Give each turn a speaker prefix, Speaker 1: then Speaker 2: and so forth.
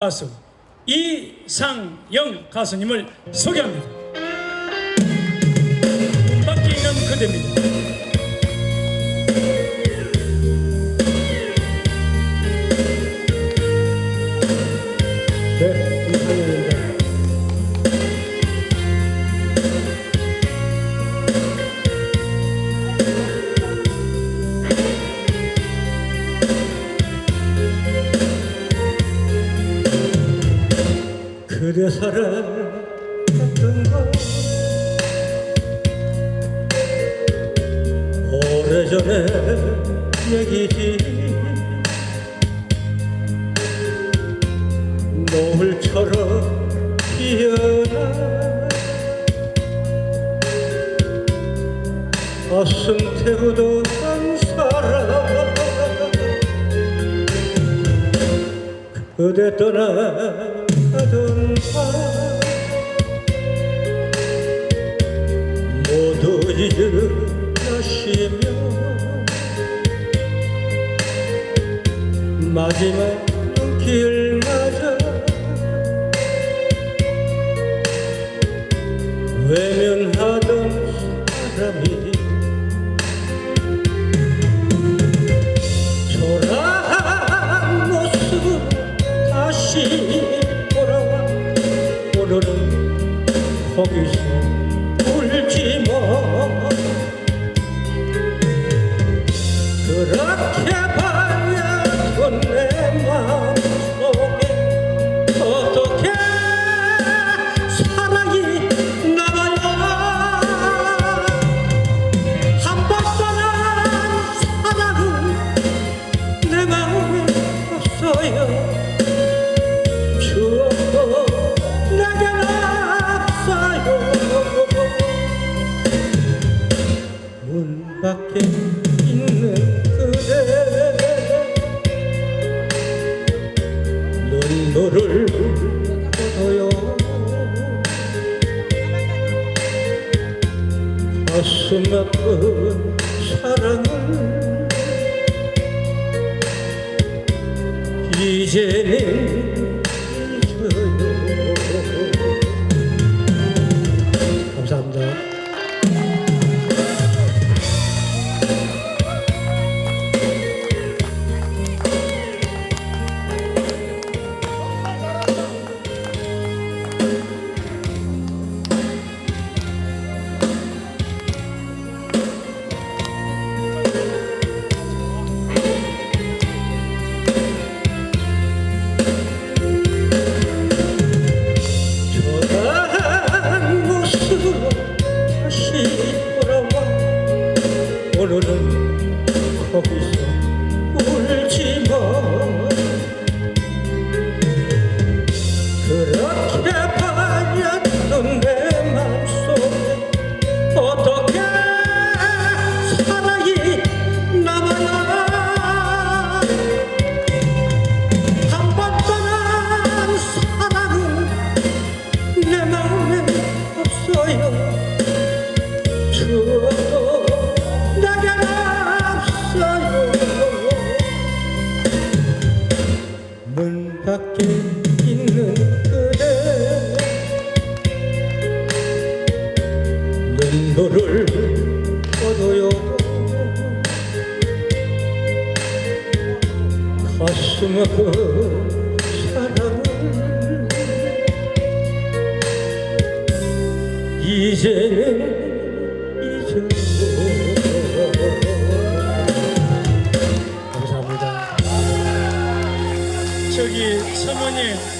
Speaker 1: 가수 이상영 가수님을 소개합니다. 있는 그대입니다.
Speaker 2: 네, 이상현 사랑했던 거 오래전에 얘기지 노을처럼 피어나 가슴 태우던 사람. 그대 밤 모두 잊으시며 마지막 맞아 외면하던 사람이 거 눈물을 뻗어요 가슴 아픈 사랑을. 이제는 있는 그대. 눈물을 뻗어요. 가슴 아픈 사랑을. 이제는 잊어 감사합니다.
Speaker 1: 저기 사모님